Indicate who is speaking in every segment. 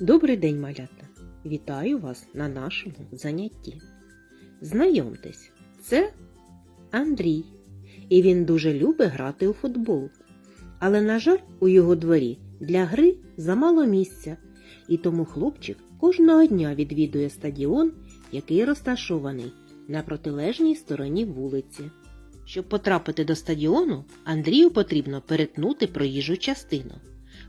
Speaker 1: Добрий день, малята! Вітаю вас на нашому занятті. Знайомтесь, це Андрій, і він дуже любить грати у футбол. Але, на жаль, у його дворі для гри замало місця, і тому хлопчик кожного дня відвідує стадіон, який розташований на протилежній стороні вулиці. Щоб потрапити до стадіону, Андрію потрібно перетнути проїжджу частину.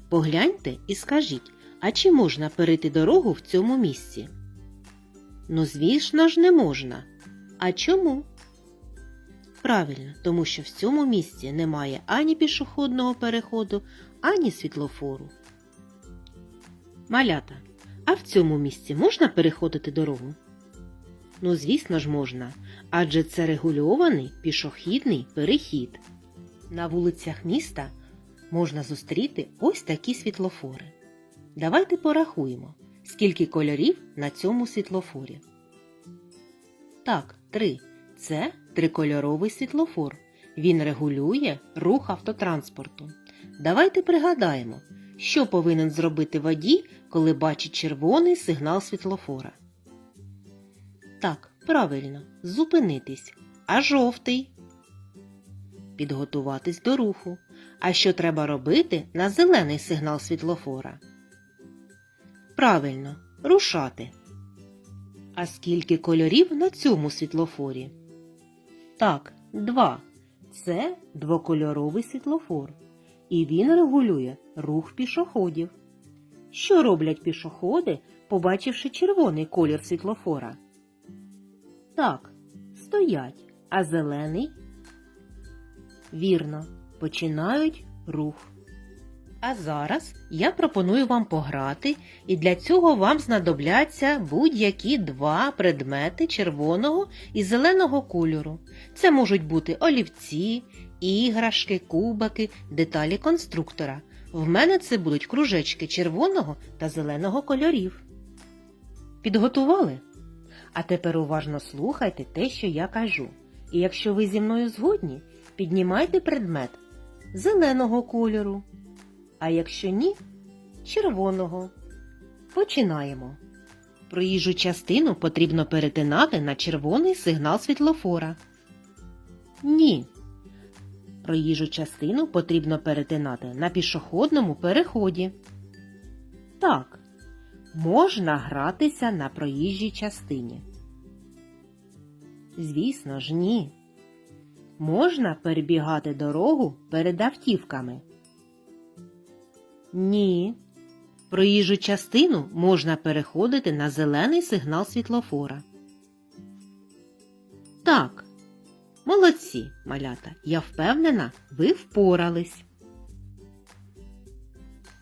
Speaker 1: Погляньте і скажіть, а чи можна перейти дорогу в цьому місці? Ну, звісно ж, не можна. А чому? Правильно, тому що в цьому місці немає ані пішохідного переходу, ані світлофору. Малята, а в цьому місці можна переходити дорогу? Ну, звісно ж, можна, адже це регульований пішохідний перехід. На вулицях міста можна зустріти ось такі світлофори. Давайте порахуємо, скільки кольорів на цьому світлофорі. Так, три. Це трикольоровий світлофор. Він регулює рух автотранспорту. Давайте пригадаємо, що повинен зробити водій, коли бачить червоний сигнал світлофора. Так, правильно, зупинитись. А жовтий. Підготуватись до руху. А що треба робити на зелений сигнал світлофора? Правильно, рушати. А скільки кольорів на цьому світлофорі? Так, два. Це двокольоровий світлофор. І він регулює рух пішоходів. Що роблять пішоходи, побачивши червоний колір світлофора? Так, стоять, а зелений? Вірно, починають рух. А зараз я пропоную вам пограти, і для цього вам знадобляться будь-які два предмети червоного і зеленого кольору. Це можуть бути олівці, іграшки, кубики, деталі конструктора. В мене це будуть кружечки червоного та зеленого кольорів. Підготували? А тепер уважно слухайте те, що я кажу. І якщо ви зі мною згодні, піднімайте предмет зеленого кольору. А якщо ні, червоного. Починаємо. Проїжджу частину потрібно перетинати на червоний сигнал світлофора. Ні. Проїжджу частину потрібно перетинати на пішохідному переході. Так. Можна гратися на проїжджій частині. Звісно ж, ні. Можна перебігати дорогу перед автівками. Ні. Проїжджу частину можна переходити на зелений сигнал світлофора. Так. Молодці, малята. Я впевнена, ви впорались.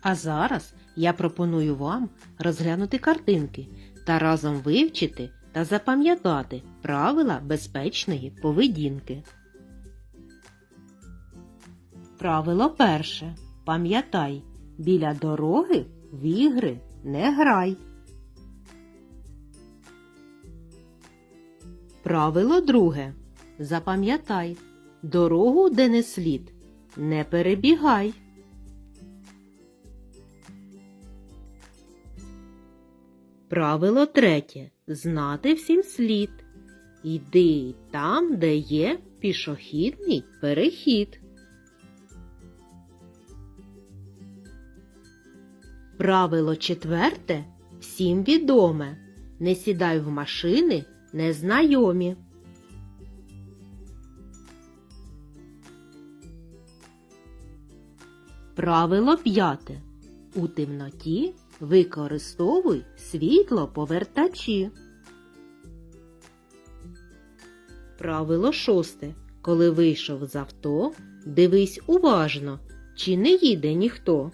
Speaker 1: А зараз я пропоную вам розглянути картинки та разом вивчити та запам'ятати правила безпечної поведінки. Правило перше. Пам'ятай, біля дороги в ігри не грай. Правило друге. Запам'ятай, дорогу, де не слід, не перебігай. Правило третє. Знати всім слід. Йди там, де є пішохідний перехід. Правило четверте всім відоме. Не сідай в машини незнайомі. Правило п'яте. У темноті використовуй світлоповертачі. Правило шосте. Коли вийшов з авто, дивись уважно, чи не їде ніхто.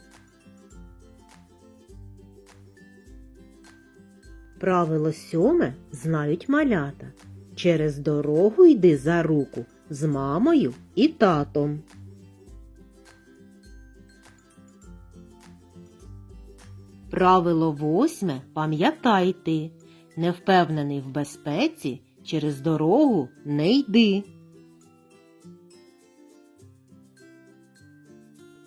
Speaker 1: Правило сьоме знають малята. Через дорогу йди за руку з мамою і татом. Правило восьме пам'ятайте. Не впевнений в безпеці, через дорогу не йди.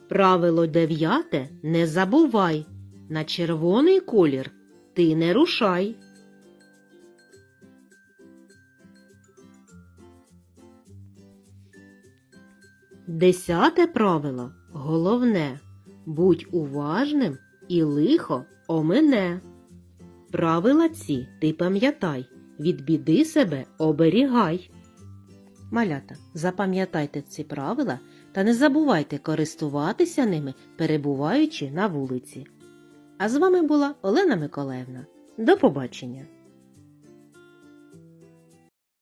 Speaker 1: Правило дев'яте не забувай. На червоний колір ти не рушай. Десяте правило головне будь уважним і лихо омине. Правила ці ти пам'ятай, від біди себе оберігай. Малята, запам'ятайте ці правила та не забувайте користуватися ними, перебуваючи на вулиці. А з вами була Олена Миколаївна. До побачення!